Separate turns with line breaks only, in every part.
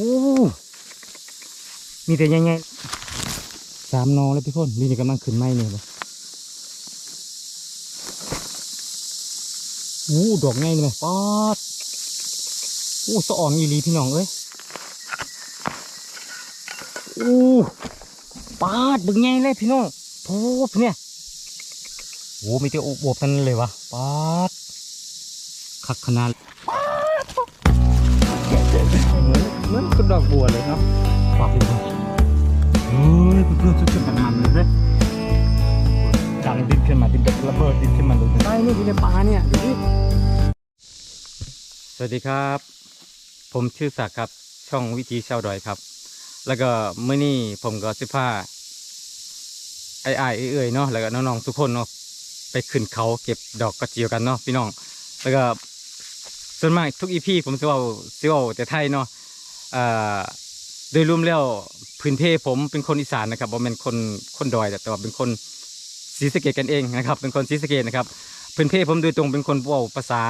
โอ้มีแต่ใหญ่ๆสามนอแล้วพี่คนนี่นี่กำลังขึ้นไม้เนี่ยเลยโอ้ดอกไงเลยป๊อดโอ้สะอ่อนอีหลีพี่น้องเอ้ยโอ้ป๊าดบึงไงเลยพี่น้องโถเนี่ยโอ้มีแต่อบบทันั้นเลยวะป๊าดคักขนาด ดอกบัวเลยเนาะปรับเลยครับเฮ้ยเพื่อนๆสุดๆมันๆเลยดังดินขึ้นมาดินแบบระเบิดดินขึ้นมาเลยใช่นี่อยู่ในป่าเนี่ยดูดิสวัสดีครับ ผมชื่อศักดิ์ครับช่องวิธีชาวดอยครับ แล้วก็เมื่อนี้ผมก็สิพาไอ้ไอ้ายๆเอ้ยๆเนาะแล้วก็น้องๆทุกคนเนาะไปขึ้นเขาเก็บดอกกระเจียวกันเนาะพี่น้อง แล้วก็ส่วนมากทุกอีพีผมสิเว่าสิเว่าแต่ไทยเนาะอ่า โดยรวมแล้วพื้นเพผมเป็นคนอีสานนะครับผมเป็นคนคนดอยแต่ว่าเป็นคนศรีสะเกดกันเองนะครับ เป็นคนศรีสะเกดนะครับพื้นเพผมโดยตรงเป็นคนว่าภาษา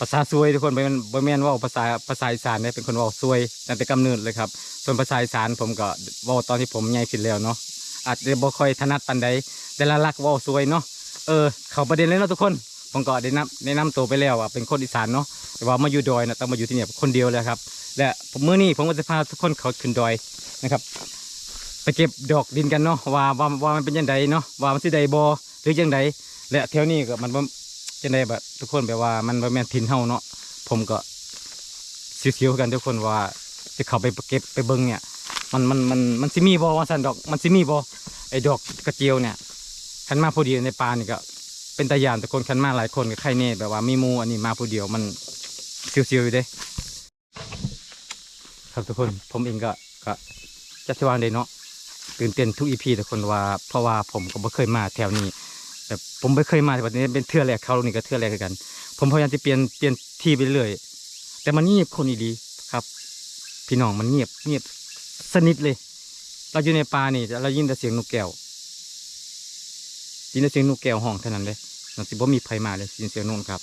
ภาษาซวยทุกคนบ่แม่นบ่แม่นว่าภาษาภาษาอีสานเนี่ยเป็นคนว่าซวยตั้งแต่กำเนิดเลยครับส่วนภาษาอีสานผมก็ว่าตอนที่ผมใหญ่ขึ้นแล้วเนาะอาจจะบ่ค่อยถนัดปานใดแต่ละลักว่าซวยเนาะเออ เข้าประเด็นเลยเนาะทุกคน ผมก็ได้นำแนะนำตัวไปแล้วว่าเป็นคนอีสานเนาะแต่ว่ามาอยู่ดอยนะต้องมาอยู่ที่เนี่ยคนเดียวเลยครับ และผมมื้อนี้ผมก็จะพาทุกคนเขาขึ้นดอยนะครับไปเก็บดอกดินกันเนาะว่าว่าว่ามันเป็นยังไงเนาะว่ามันสิได้บ่หรือยังไงและแถวนี้ก็มันบ่จังไดแบบทุกคนแบบว่ามันบ่แม่นถิ่นเฮาเนาะผมก็เสียวๆกันทุกคนว่าจะเข้าไปเก็บไปเบิ่งเนี่ยมันมันมันมันสิมีบ่ว่าซั่นดอกมันสิมีบ่ไอ้ดอกกระเจียวเนี่ยคันมาผู้เดีในป่านี่ก็ เป็นตาย่านทุกคนคันมาหลายคนก็ใครแน่แบบว่ามีมูอันนี้มาผู้เดียวมันเสียวๆอยู่เด้ ครับทุกคนผมเองก็ก็จะสว่างเลยเนาะตื่นเต้นทุกอีพีทุกคนว่า เพราะว่าผมก็ไม่เคยมาแถวนี้แบบผมไม่เคยมาแต่วันนี้เป็นเทื่อแรกเขาลงนี่ก็เทื่อแรกกัน ผมพยายามจะเปลี่ยนเปลี่ยนที่ไปเรื่อยแต่มันเงียบคนอีดีครับ พี่น้องมันเงียบเงียบสนิทเลย เราอยู่ในป่านี่เรายินแต่เสียงนกแก้วยินแต่เสียงนกแก้วห้องเท่านั้นเลย มันสิบ่มีใครมาเลยยินเสียงนนครับ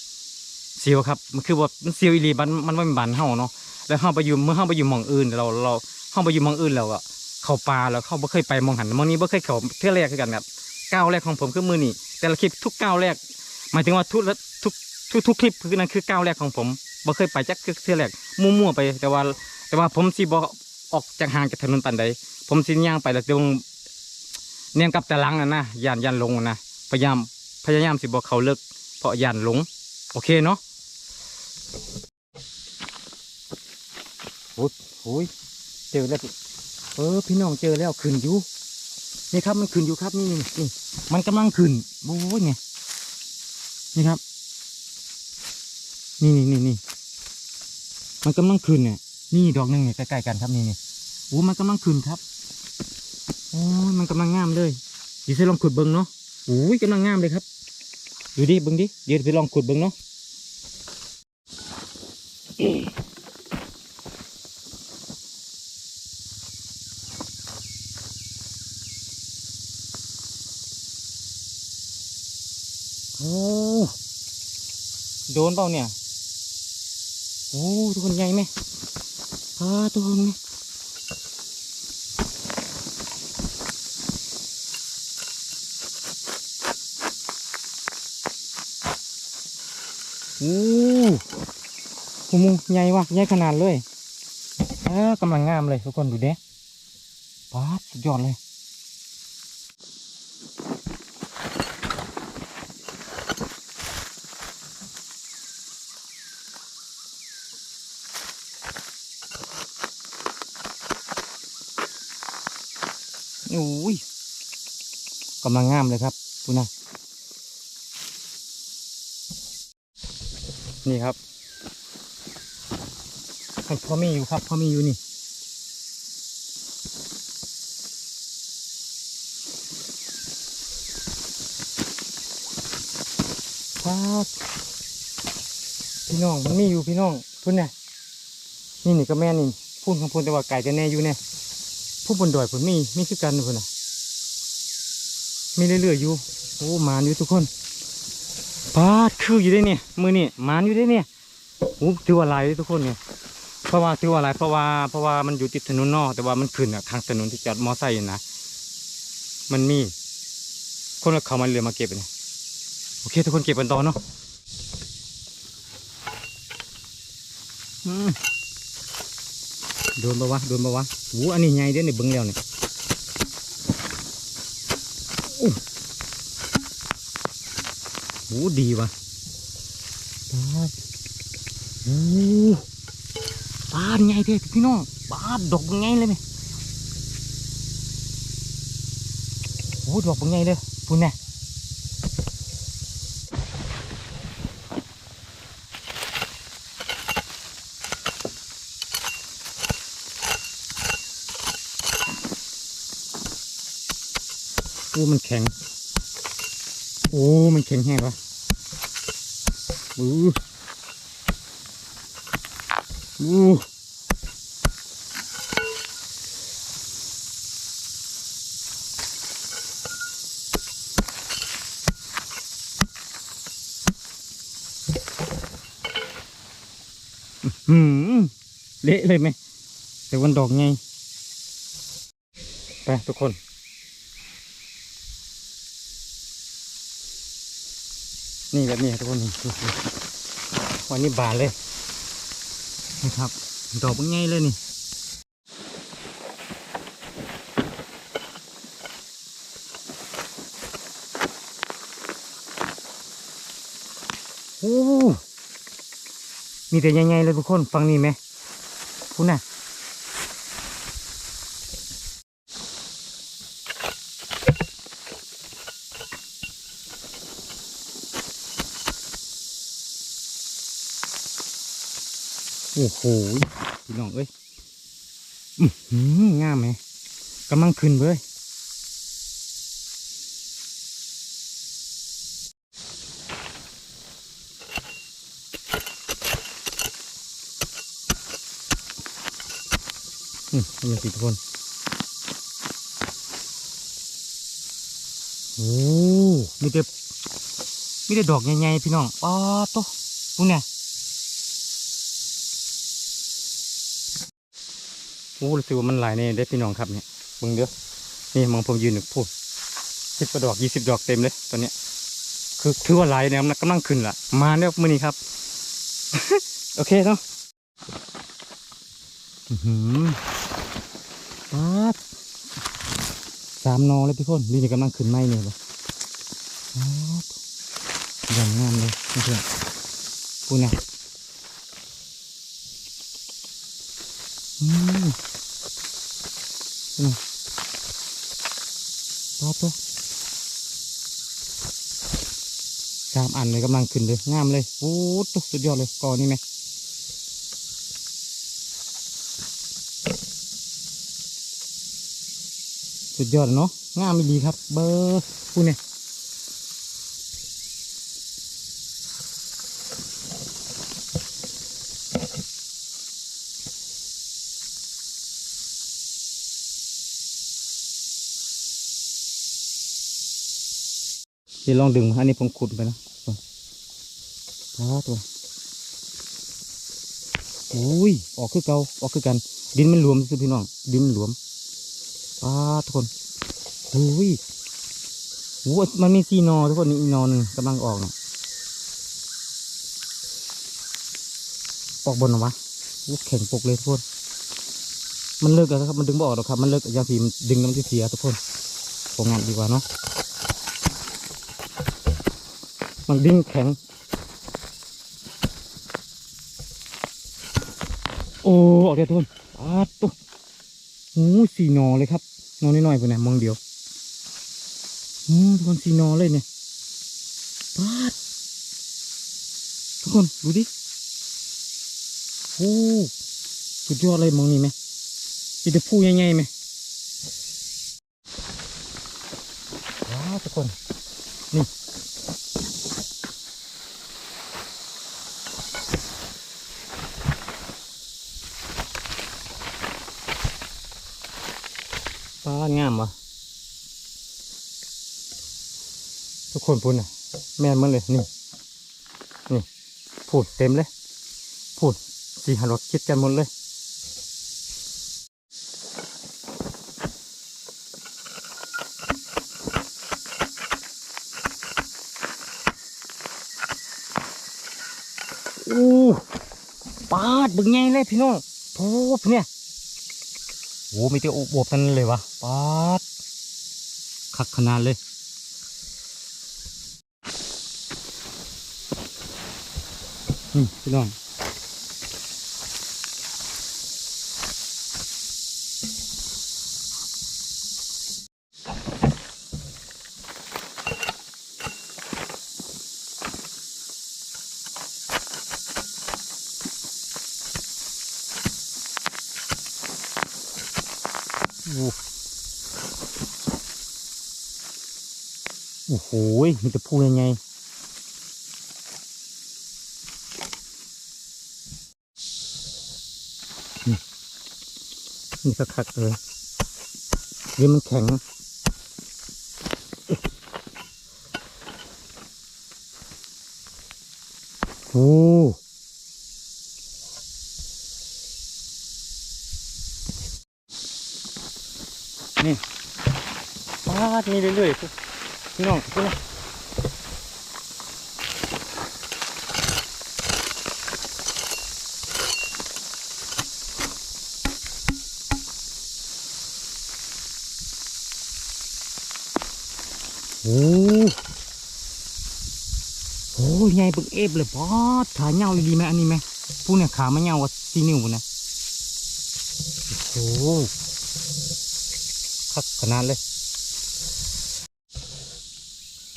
เสียวครับมันคือว่ามันเสียวอีหลีมันมันไม่เป็นบันเฮาเนาะแล้วเข้าไปอยู่เมื่อเข้าไปอยู่มองอื่น เราเราเข้าไปอยู่มองอื่นแล้วอะเข้าป่าแล้วเข้าไม่เคยไปมองหันมองนี้ไม่เคยเข้าเที่ยวแรกคือกันครับก้าวแรกของผมคือมือนี่แต่ละคลิปทุกก้าวแรกหมายถึงว่าทุกทุกทุกทุกคลิปคือนั่นคือก้าวแรกของผมไม่เคยไปจักเที่ยวแรกมั่วๆไป แต่ว่า แต่ว่าผมสิบอออกจากห่างจากถนนปันใดผมสิย่างไปแล้วตรงเนียนกับแต่หลังนะนะยานยานลงนะพยายาม พยายามสิบอกเขาเลิกเพราะยานหลง โอเคเนาะโอ้ยเจอแล้วเออพี่น้องเจอแล้วขึ้นอยู่นี่ครับมันขึ้นอยู่ครับนี่นี่มันกำลังขึ้นโอ้ยไงนี่ครับ นี่นี่นี่นี่มันกำลังขึ้นเนี่ยนี่ดอกหนึ่งเนี่ยใกล้ๆกันครับนี่นี่โอ้มันกำลังขึ้นครับโอ้ยมันกำลังงามเลยดีเซลองขุดเบิ้งเนาะ อุ้ยกำลังงามเลยครับ ดูดิเบิ้งดิ เดี๋ยวไปลองขุดเบิ้งเนาะโอ้โดนเปล่าเนี่ย โอ้ทุกคนใหญ่ไหมพาทุกคนไหม อ้โหมูใหญ่วะใหญ่ขนาดเลยอ่ากำลังงามเลยทุกคนดูเด้ป๊าดสุดยอดเลยโอ้ยกำลังงามเลยครับคุณนะ นี่ครับพอมีอยู่ครับพอมีอยู่นี่ครับพี่น้องมันมีอยู่พี่น้องพุ่นเนี่ยนี่นี่ก็แม่นี่พุ่นของพุ่นแต่ว่าไก่จะแน่อยู่เนี่ยผู้บนดอยผมมีมีคือกันพุ่นน่ะมีเรื่อยๆอยู่โอ้มานอยู่ทุกคน ปาดคืออยู่ได้เนี่ยมือนี่มานอยู่ได้เนี่ยโอ้ถือว่าหลายทุกคนเนี่ยเพราะว่าถือว่าอะไรเพราะว่าเพราะว่ามันอยู่ติดถนนนอก แต่ว่ามันขึ้นอะทางถนนที่จอดมอไซค์อยู่นะมันมี คนเขามาเรือมาเก็บเนี่ยโอเค ทุกคนเก็บกันต่อเนาะอืมโดนปะวะโดนปะวะหูอันนี้ใหญ่เด้เนี่ยเบิ้งแล้วเนี่ย อู้หูดีวะปาดโอ้ปาดใหญ่เด้อพี่น้องปาดดอกใหญ่เลยไหมโอ้ดอกใหญ่เลยพูดแน่โอ้มันแข็ง โอ้ มันแข็งแห้งวะอู้อู้หืมเละเลยไหมแต่วันดอกไงไปทุกคน นี่แบบนี้ทุกคนนี่วันนี้บานเลยนะครับ ดอกเป็นไงเลยนี่โอ้มีแต่ใหญ่ๆเลยทุกคนฟังนี่ไหมคุณน่ะ โอ้โหพี่น้องเอ้ยงามไหมกำลังขึ้นเว้ยอืมนี่สิทุกคนโอ้มีแต่มีแต่ดอกใหญ่ๆพี่น้องป้าดโตพวกเนี่ย โอ้รู้สึกว่ามันหลายเนี่ยได้พี่น้องครับเนี่ยเบิ่งเด้อนี่มองผมยืนหนึ่งพูดสิบกว่าดอกยี่สิบดอกเต็มเลยตอนเนี้ย คือถือว่าหลายเนี่ยมันกำลังขึ้นละมาเนี่ยมือนี้ครับ โอเคเนาะอื้มป๊าดสามนอเลยพี่คนนี่นี่กำลังขึ้นไหมเนี่ยบ่ป๊าดอย่างงามเลยเพื่อนพูดนะ อืมปาตัวสามอันเลยกำลังขึ้นเลยงามเลยโอ้ตัวสุดยอดเลยกอนี่ไหมสุดยอดเนาะงามดีครับ เบอร์พูดเนี่ย ดี๋ยวลองดึง อันนี้ผมขุดไปนะตัวว้าตัวโอ้ย ออกคือเกาออกคือกัน ดินมันหลวมสิพี่น้อง ดินมันหลวมป้าทุกคนโอ้ยโอ้มันมีซีนอทุกคนนี่อีกนอหนึ่งกำลังออกนะออกบนหรอวะโอ้แข็งปกเลยทุกคน มันเลิกแล้วครับ มันดึงบออกหรอกครับ มันเลิกยาพีมันดึงแล้วมันจะเสียทุกคนผมงานดีกว่าเนาะ มันดิ้นแข็ง โอ้ ออกเดียวทุกคนอาตุ๊โอ้สี่นอเลยครับ นอนน้อยๆไปเนี่ยมองเดียวโอ้ทุกคนสี่นอเลยเนี่ยปาดทุกคนดูดิ โอ้สุดยอดเลยมองนี่ไหมมีแต่ผู้ใหญ่ๆไหมว้าทุกคน ป้างามวะทุกคนพูดนะแม่นมันเลยนี่นี่พูดเต็มเลยพูดสี่หารถคิดกันหมดเลยอู้ปาดบึงไงเลยพี่น้องโอ้เนี่ย โอ้มีแต่อบวบนั่นเลยวะปาดคักขนาดเลยนี่พี่น้อง มีแต่พูยังไงนี่สักคักเลยเดี๋ยวมันแข็งโอ้นี่ปาดนี่เรื่อยๆพี่น้องพี่น้องโอ้โหใหญ่เบึกเอฟเลยปอดขาเงาดีไหมอันนี้ไหมพวกเนี่ยขาไมันเงาว่าซีนิ้วนะโอ้โหคักขนาดเลย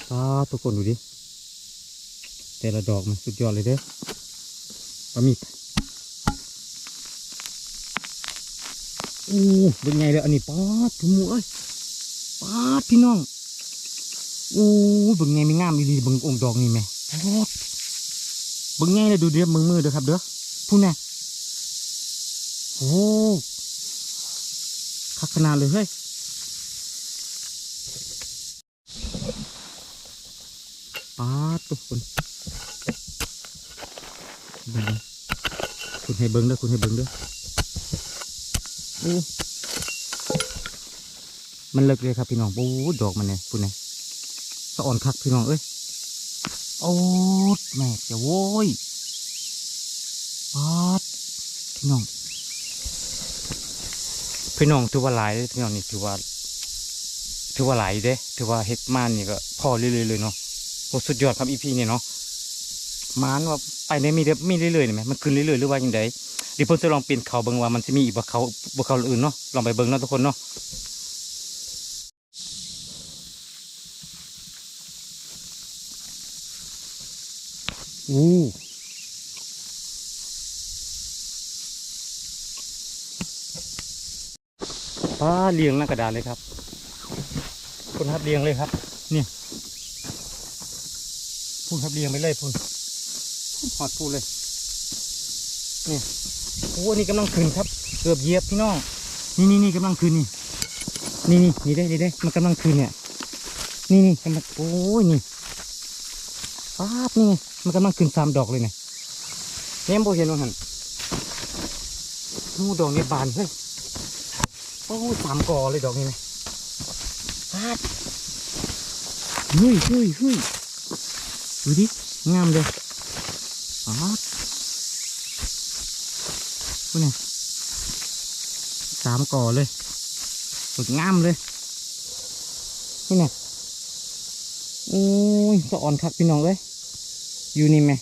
ปาทุกคนดูดิ แต่ละดอกมันสุดยอดเลยเด้อปลาหมีอู้เป็นไงเลยอันนี้ปาดถุงมือเอ้ยปาดพี่น้องอู้เบิ่งไงไม่งามดีๆเบิ่งองค์ดอกนี่แม่ โอ้เบิ่งไงเลยดูเด้อมือมือเด้อครับ เด้อพูดแน่โอ้คักขนาดเลยเฮ้ยปาดทุกคนเบิ่งๆคุณให้เบิ่งเด้อคุณให้เบิ่งเด้อโอ้มันเลิกเลยครับพี่น้องโอ้ดอกมันเนี่ยพูดแน่สะอ่อนคักพี่น้องเอ้ย โอ้ดแม่จะโว้ยปาดพี่น้อง พี่น้องถือว่าหลายเลยพี่น้องนี่ถือว่า ถือว่าหลายเด้ถือว่าเฮ็ดมานนี่ก็พอเรื่อยๆเลยเนาะโอ้สุดยอดครับอีพีนี่เนาะมานว่าไปได้มีเด้มีเรื่อยๆนี่ไหมมันขึ้นเรื่อยๆหรือว่าอยังไงเดี๋ยวผมจะลองปีนเขาเบิ่งว่ามันจะมีอีกบ่เขาบ่เขาอื่นเนาะลองไปเบิ่งเนาะทุกคนเนาะ อู้ป้าเลี้ยงหน้ากระดาษเลยครับ คุณครับเลี้ยงเลยครับเนี่ยพูดครับเลี้ยงไปเลยพูดหอดพูดเลยเนี่ยโอ้นี่กำลังขึ้นครับ เกือบเหยียบพี่น้องนี่นี่นี่กำลังขึ้นนี่นี่นี่นี่ได้นี่ได้มันกำลังขึ้นเนี่ยนี่นี่กำลังโอ้ยนี่ป๊าบนี่ มันกำลังขึ้นสามดอกเลยเนี่ยเนี่ยโบเห็นว่าหันนู่ดอกนี่บานเฮ้ยโอ้สามกอเลยดอกนี้ไหมป๊าบเฮ้ยเฮ้ยเฮ้ยดูดิงามเลยป๊าบพวกเนี่ยสามกอเลยสวยงามเลยนี่เนี่ยโอ้ยสะอ่อนคักพี่น้องเลย อยู่นี่ไหม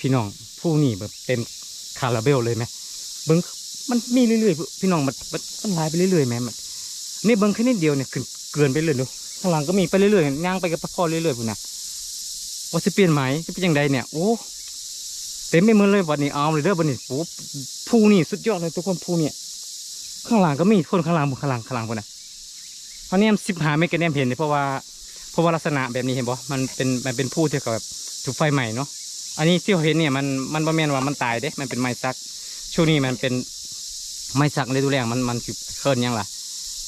พี่น้องผู้นี่แบบเต็มคาราเบลเลยไหมเบิ้งมันมีเรื่อยๆพี่น้องมันมันมันลายไปเรื่อยๆไหมมันนี่เบิ้งแค่นิดเดียวเนี่ยขึ้นเกินไปเลยดูข้างหลังก็มีไปเรื่อยๆย่างไปกับพ่อเรื่อยๆพุ่นนะว่าจะเปลี่ยนไหมจะเป็นยังไงเนี่ยโอ้เต็มไปหมดเลยวันนี้เอาเลยเด้อวันนี้โอ้ผู้นี่สุดยอดเลยทุกคนผู้เนี่ยข้างหลังก็มีคนข้างหลังข้างหลังข้างหลังพุ่นนะเพราะเนี่ยสิบหาไม่กระเนียเห็นเลยเพราะว่า เพราะว่าลักษณะแบบนี้เห็นบ่มันเป็นมันเป็นผู้ที่เขาแบบถูกไฟใหม่เนาะอันนี้ที่เราเห็นเนี่ยมันมันบ่แม่นว่ามันตายเด้ มันเป็นไม้ซัก ช่วงนี้มันเป็นไม้สักเลยดูแรงมันมันสิเคินยังล่ะ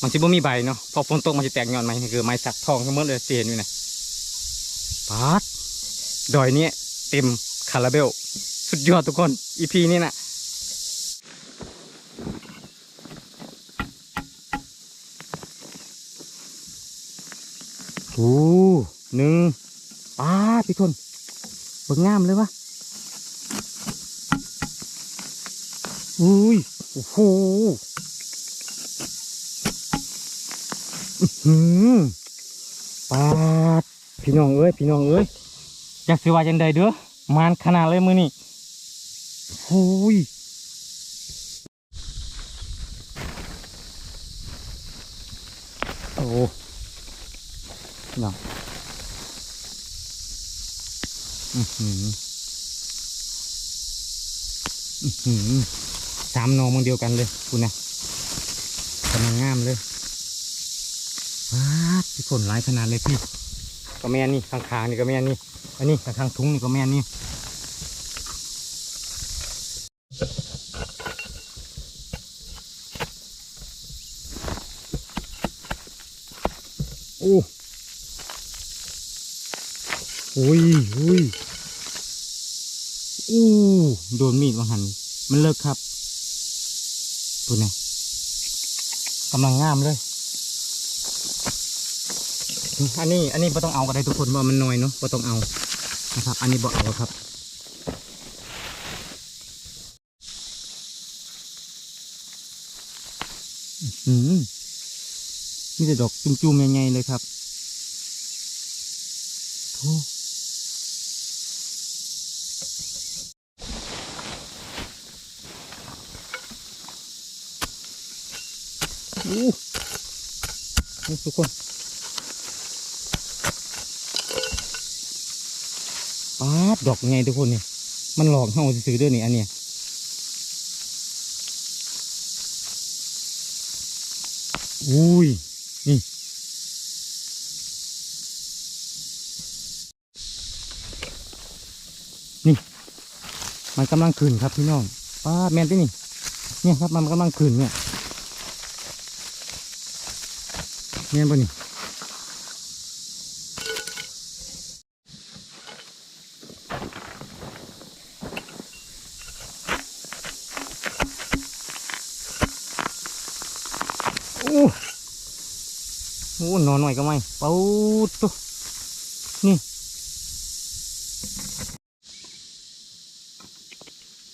มันสิบ่มีใบเนาะพอฝนตกมันจะแตกยอดไหมนี่คือไม้สักทองทั้งหมดเลยเห็นอยู่นะปาดดอยนี้เต็มต็มคาราเบล สุดยอดทุกคนอีพีนี้นะ โอ้หนึ่งป้าพี่คนเบิ่งงามเลยวะอุ้ยโอ้โหปาดพี่น้องเอ้ยพี่น้องเอ้ยอยากสิว่าจังใดเด้อมานขนาดเลยมือนี่โอ้ยโอ้พี่น้องอือหืออือหือ สามนองมันเดียวกันเลยคุณนะกำลังงามเลยว้าพี่ฝนหลายขนาดเลยพี่ ก็แม่นี่ข้างๆนี่ก็แม่นี่อันนี้ข้างๆทุงนี่ก็แม่นี่โอ้อุ้ยอุ้ย อู้โดนมีดมาหัน มันเลิกครับดูนี่กำลังงามเลย อันนี้ อันนี้ไ่ต้องเอาก็ได้ทุกคนว่ามันน้อยเนาะไ่ต้องเอานะครับ อันนี้บ่เอาครับอืมมีแต่ดอกจุ่มๆใหญ่ๆเลยครับโธ่ อู้ทุกคนป๊าดดอกไงทุกคนนี่มันหลอกเฮาซื้อด้วยนี่อันเนี้ยอุ้ย นี่นี่ มันกำลังขึ้นครับพี่น้องป้าแมนที่นี่ เนี่ยครับมันกำลังขึ้นเนี่ย เนี่ยบ่นี่โอ้โหนอนหน่อยก็ไม่ปูดตุ๊นี่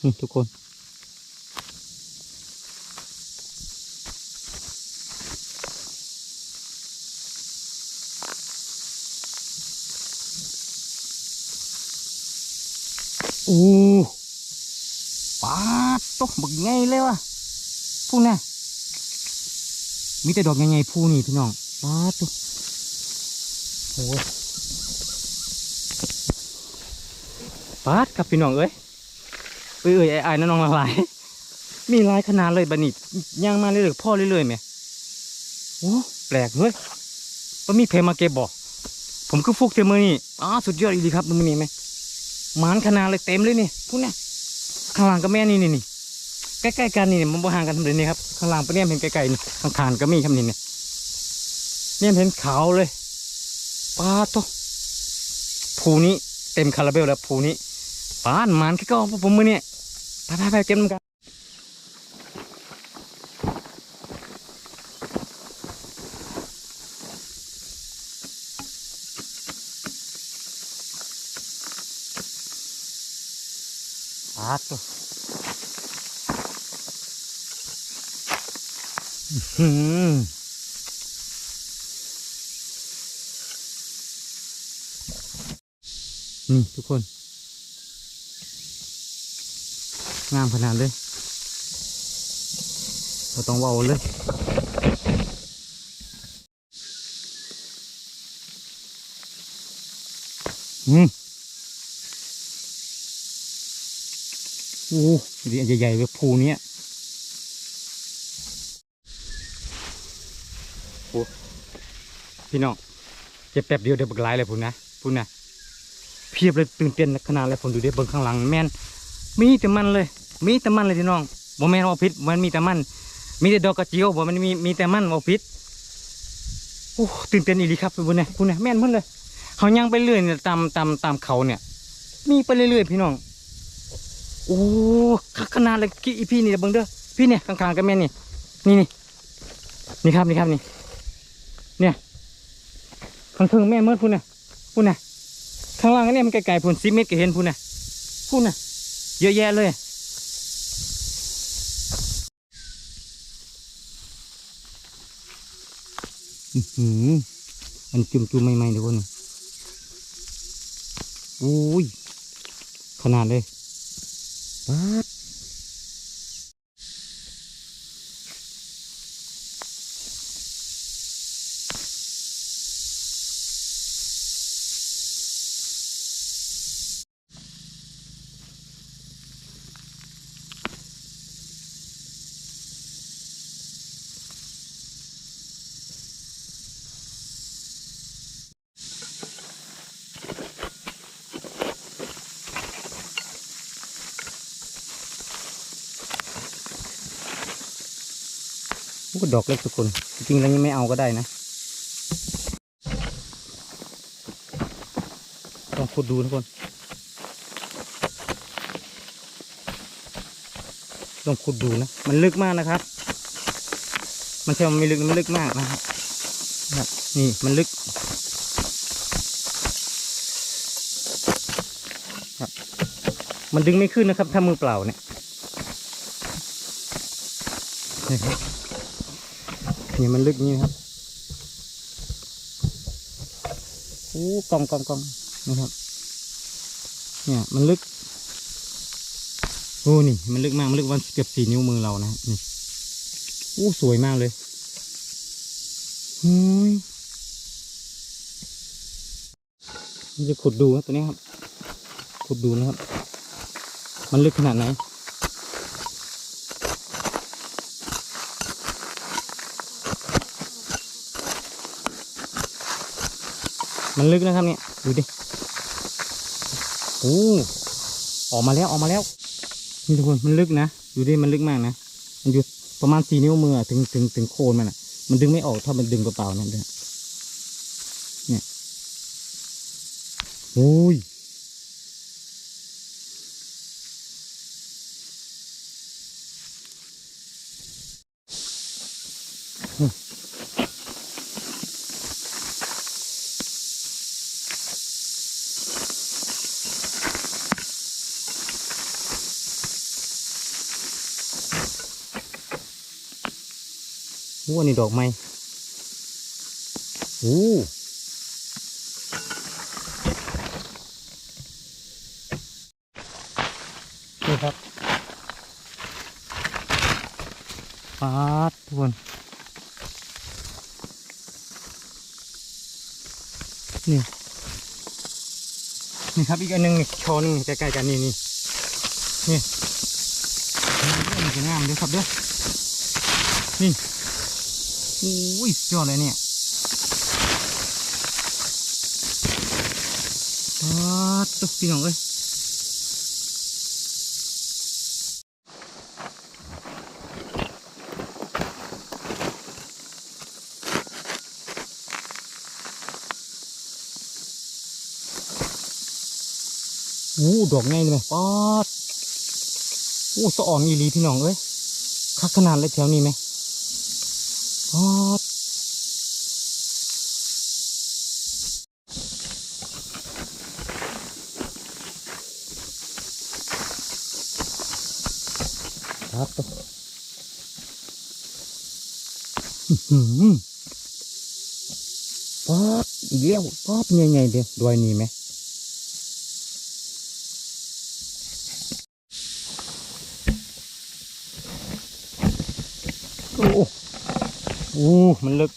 นี่ทุกคน อ้ปาดตกบักไงเลยวะพวกนี้มีแต่ดอกใหญ่ๆพูนี่พี่น้องปาดตุโอ้ยปาดกับพี่น้องเอ้ยเอ้ยเอ้ยไอ้ไอ้น้องหลาย มีหลายขนาดเลยบันี้ย่างมาเรื่อยๆพ่อเรื่อยๆไหมโอ้แปลกเฮ้ยว่ามีเพลมาเก็บบอกผมคือฟุกเจอมือนี่อ้าสุดยอดอีดีครับมือนี่ไหม หมานขนาดเลยเต็มเลยนี่พวกเนี้ยข้างหลังก็แม่นี่นี่นี่ใกล้ๆกันนี่มันบ่ห่างกันทำเลยนี่ครับข้างหลังปะเนี่ยเห็นไกลๆนี่ข้างขานก็มีครับนี่เนี่ยเนี่ยเห็นขาวเลยปลาโตภูนี้เต็มคาราเบลแล้วภูนี้ปานหมานแค่ก็ผมมือเนี่ยไปไปไปเก็บน้ำกันาโตอื้อหือนี่ทุกคน งามขนาดเลยเราต้องเบาเลยอืม โอ้ดีใหญ่ๆแบบภูเนี้ยโอ้พี่น้องเจ็บแป๊บเดียวเดี๋ยวบักหลายเลยพุ่นนะพุ่นนะเพียบเลยตื่นเต้นขนาดเลยผมดูเด็เบิ่งข้างหลังแม่นมีแต่มันเลย มีแต่มันเลยพี่น้องบ่แม่นว่าพิษมันมีแต่มัน มีแต่ดอกกระเจียวบ่มันมีมีแต่มันว่าพิษโอ้ตื่นเต้นอีหลีครับพุ่นเนี่ยพุ่นเนี่ยแม่นหมดเลยเขาย่างไปเรื่อยเนี่ยตามตามตามเขาเนี่ย มีไปเรื่อยๆพี่น้อง โอ้ขนาดเลยกี่อีพี่นี่เบิ่งเด้อพี่เนี่ยข้างๆกันแม่นนี่นี่นี่นี่ครับนี่ครับนี่ เนี่ยข้างเทิงแม่เมื่อพุ่นน่ะพุ่นน่ะข้างล่างนเนี่ยมันไกลๆพุ่นสิเมตรก็เห็นพุ่นน่ะพุ่นน่ะเยอะแยะเลยอือหือมันจุ่มจุ่มๆใหม่ๆเลยคนอุ้ยขนาดเลย ป๊ ดอกเล็กทุกคนจริงๆแล้วยังไม่เอาก็ได้นะต้องขุดดูทุกคนต้องขุดดูนะ มันลึกมากนะครับ มันใช่มันไม่ลึกมันลึกมากนะครับนี่มันลึกมันดึงไม่ขึ้นนะครับ ถ้ามือเปล่าเนี่ย นี่มันลึกนี้นะครับโอ้กองกองกองนะครับ เนี่ย มันลึกโอ้นี่ มันลึกมาก มันลึกวันเกือบสี่นิ้วมือเรานะนี่โอ้สวยมากเลยเฮ้ยมันจะขุดดูครับตัวนี้ครับ ขุดดูนะครับ มันลึกขนาดไหน มันลึกนะครับเนี่ย ดูดิโอ้ออกมาแล้วออกมาแล้ว นี่ทุกคนมันลึกนะ ดูดิมันลึกมากนะ มันอยู่ประมาณสี่นิ้วมือถึงถึงถึงโคนมันอะ มันดึงไม่ออกถ้ามันดึงเปล่าๆนั่นเด้อเนี่ยโอ้ย อ้อันนี้ดอกไม้โอ้นี่ครับปาดทุกคนนี่ นี่ครับอีกอันหนึงชอนึงใกล้ๆกันนี่นี่นี่นี่จะงามเด้อครับเด้อนี่ อ้ยยอดเลยเนี่ยปาดตุ๊กพี่น้องเอ้ยโอ้ดอกไงเลยปาดโอ้สะอ่อนอีหลีพี่น้องเอ้ยคักขนาดเลยแถวนี้ไหม อ๋อครับป๊อบเยี่ยวป๊อปยังไงเดียวด้วยนี่ไหมโอ้โอู้มันลึก โ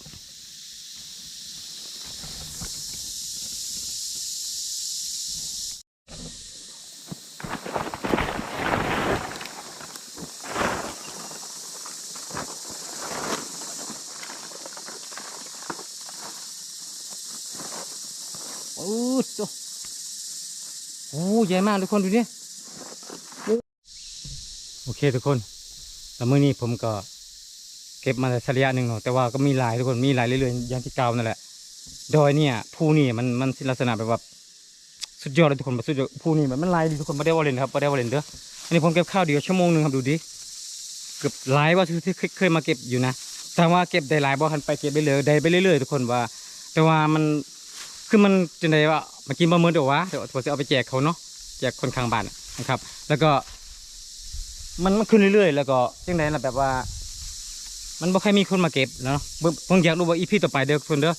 อ้โจโอ้ใหญ่มากทุกคนดูดิโอ้โอเคทุกคนแล้วมื้อนี้ผมก็ เก็บมาได้สักระยะหนึ่งเนาะแต่ว่าก็มีหลายทุกคนมีหลายเรื่อยๆอย่างที่เก่านั่นแหละดอยเนี่ยภูนี่มันมันลักษณะแบบว่าสุดยอดเลยทุกคนสุดยอดผู้นี่มันมันลายดีทุกคนไม่ได้ว่าเล่นครับไม่ได้ว่าเล่นเด้ออันนี้ผมเก็บข้าวเดียวชั่วโมงหนึงครับดูดิเกือบหลายว่าที่เคยเคยมาเก็บอยู่นะแต่ว่าเก็บได้หลายบ่คันไปเก็บไปเลยได้ไปเรื่อยๆทุกคนว่า แต่ว่ามันคือมันจะได้ว่ามากินบะเมินเดี๋ยววะเดี๋ยวผมจะเอาไปแจกเขาเนาะแจกคนข้างบ้านนะครับ แล้วก็ มันมันขึ้นเรื่อยๆ แล้วก็ยังไงล่ะแบบว่า มันบ่ค่อยมีคนมาเก็บเนาะเบิ่งอยากรู้ว่าอีพีต่อไปเด้อทุกคนเด้อ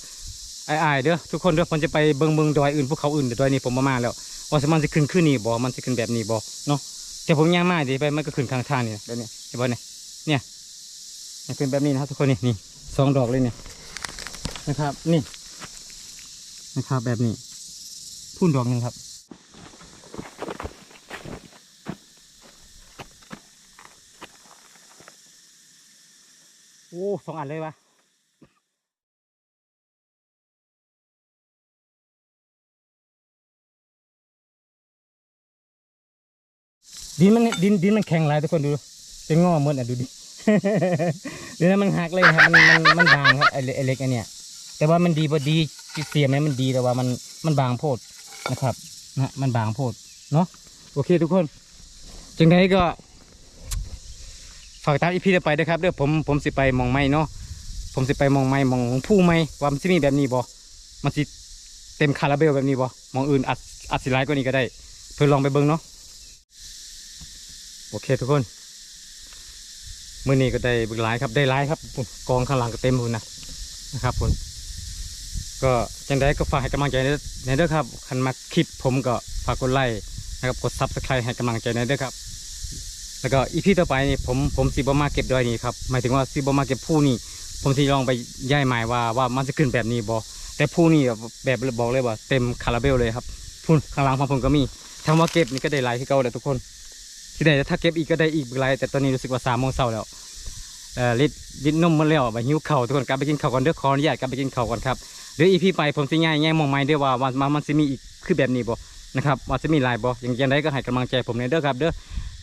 ไอ้อเด้อทุกคนเด้อผมจะไปเบิ่งเบิ่งดอยอื่นภูเขาอื่นเดี๋ยวดอยนี้ผมมามาแล้วว่าสมันจะขึ้นขึ้นนี่บ่มันจะขึ้นแบบนี้บ่เนาะแต่ผมย่างมาดิไปมันก็ขึ้นข้างทางนี่แบบนี้เห็นบ่เนี่ยเนี่ยเนี่ยขึ้นแบบนี้นะครับทุกคนนี่นี่สองดอกเลยเนี่ยนะครับ นี่นะครับแบบนี้พุ่นดอกนึงครับ อ้สองอันเลยวะดินมันดินดินมันแข็งหลายทุกคนดูเป็นงอเหมือนอะดูดิเดี๋ยวนั้นมันหักเลยครับมันมันมันบางครับไอเล็กไอ้เล็กอันเนี้ยแต่ว่ามันดีพอดีเสียมเนี่ยมันดีแต่ว่ามันมันบางโพดนะครับนะมันบางโพดเนาะโอเคทุกคนจังไดก็ ฝากตามอีพีต่อไปด้วยครับเดี๋ยวผมผมสิไปมองไม้เนาะผมสิไปมองไม้มองผู้ไม้ว่ามันสิมีแบบนี้บ่มันสิเต็มคาราเบลแบบนี้บ่มองอื่นอัดอัดสิร้ายกว่านี้ก็ได้ เพื่อลองไปเบิ่งเนาะโอเคทุกคนมื้อนี้ก็ได้เบิ่งหลายครับได้หลายครับปุ่นกองข้างหลังก็เต็มพุ่นนะนะครับพุ่นก็จังไดก็ฝากให้กำลังใจในเด้อครับคันมาคลิปผมก็ฝากกดไลค์นะครับกดซับสไครต์ให้กำลังใจในเด้อครับ แล้วก็อีพีต่อไปนี่ผมผมซีบมาเก็บดอยนี่ครับหมายถึงว่าซีบมาเก็บผู้นี่ผมซีลองไปย่ายหมายว่าว่ามันจะขึ้นแบบนี้บอแต่ผู้นี่แบบบอกเลยว่าเต็มคาราเบลเลยครับพูนข้างหล่างของผมก็มีทำว่าเก็บนี่ก็ได้หลายที่เก่าเลยทุกคนที่ได้ถ้าเก็บอีกก็ได้อีกหลายแต่ตอนนี้รู้สึกว่าสามโมงเช้าแล้วเอ่อลิดลิดนมมันแล้วไปหิวเข่าทุกคนกลับไปกินเข้าก่อนเด้อขออนุญาตกลับไปกินเข้าก่อนครับเดี๋ยวอีพีไปผมสิง่ายง่ายมองไม้ด้ว่าว่ามันมันจะมีอีกคือแบบนี้บนะครับว่าจะมีลายบอย่างยังไงก็ให้กำลังใจผมในเด้อครับเด้อ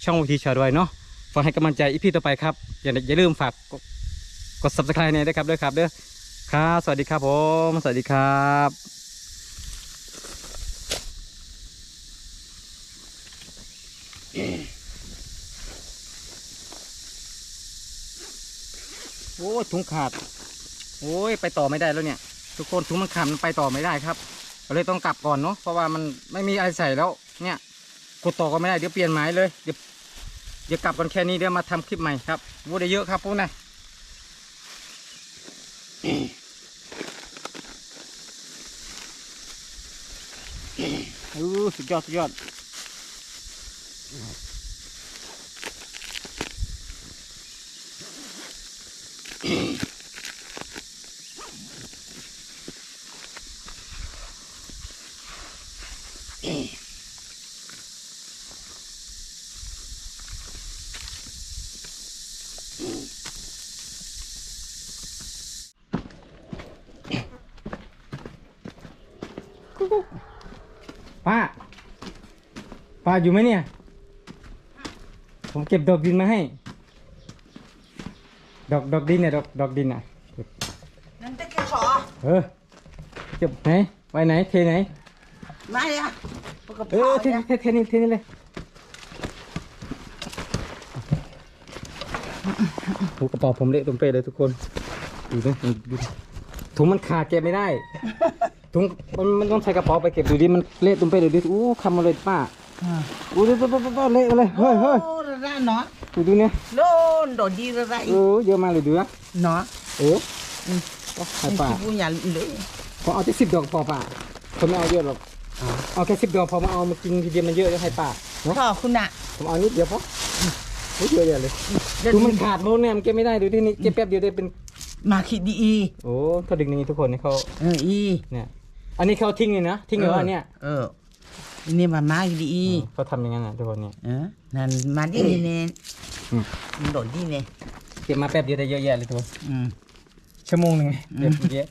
ช่องวิธีชาวดอยเนาะฝากให้กำลังใจอีพีต่อไปครับ อย่าอย่าลืมฝากกด subscribe เนี่ยด้วยครับด้วยครับเด้อครับสวัสดีครับผม สวัสดีครับโอ้ยถุงขาด โอ้ยไปต่อไม่ได้แล้วเนี่ย ทุกคนถุงมันขาดมันไปต่อไม่ได้ครับก็เลยต้องกลับก่อนเนาะเพราะว่ามันไม่มีอะไรใส่แล้ว เนี่ยกดต่อก็ไม่ได้เดี๋ยวเปลี่ยนไม้เลยเดี๋ยว เดี๋ยวกลับกันแค่นี้เดี๋ยวมาทำคลิปใหม่ครับวูได้เยอะครับพวกนะอู้สุดยอดสุดยอดาอยู่ไหมเนี่ย ผมเก็บดอกดินมาให้ ดอกดอกดินเนี่ยดอกดอกดินอะ
นั่นตะเกียบขอ
เออเก็บไหน ไว้ไหน เทไหน
มาเลยอะปก
เอ
ติ
อเทเทเทนี่เทนี่เลยโอ้กระเป๋าผมเละตุ้มเป้เลยทุกคนดูดิดูดิถุงมันขาดเก็บไม่ได้ ถุงมันมันต้องใช้กระเป๋าไปเก็บดูดิมันเละตุ้มเป้ดูดิอู้คำมาเลยป้า อู้ดิป้าป้าป้าป้าเละเลยเฮ้ยเฮ้ย
ระเนาะ
ดูดูเนี่ย
โดนโดดดีระไร
เออเยอะมากเลยดูนะ
เนาะ
เออก็ให้ป้า
ที่พูดอย่างเลย
ผมเอาแค่สิบดอกพอป้าผมไม่เอาเยอะหรอกเอาแค่สิบดอกพอมาเอามากินทีเดียวมันเยอะจะให้ป้าเนาะ
คุณน่ะ
ผมเอานิดเดียวพอโอ้ยเยอะแยะเลยดูมันขาดโมเนี่ยมันเก็บไม่ได้ดูที่นี่เก็บแป๊บเดียวได้เป็น
มาคิดดีอี
โอ้เขาดึงอย่างนี้ทุกคนนี่เขา
เอออี
เนี่ยอันนี้เขาทิ้งเลยนะทิ้งเหรออันเนี้ย
เออ นี่มามาดีอี
เขาทำอย่างนั้นนะทุกคนเนี่ย
เออนั่นมาดีนี่เนี่ย
อืม
มันโดดดีเนี่ย
เก็บมาแป๊บเดียวได้เยอะแยะเลยทุกคน
อืม
ชั่วโมงหนึ่งเก็บเยอะ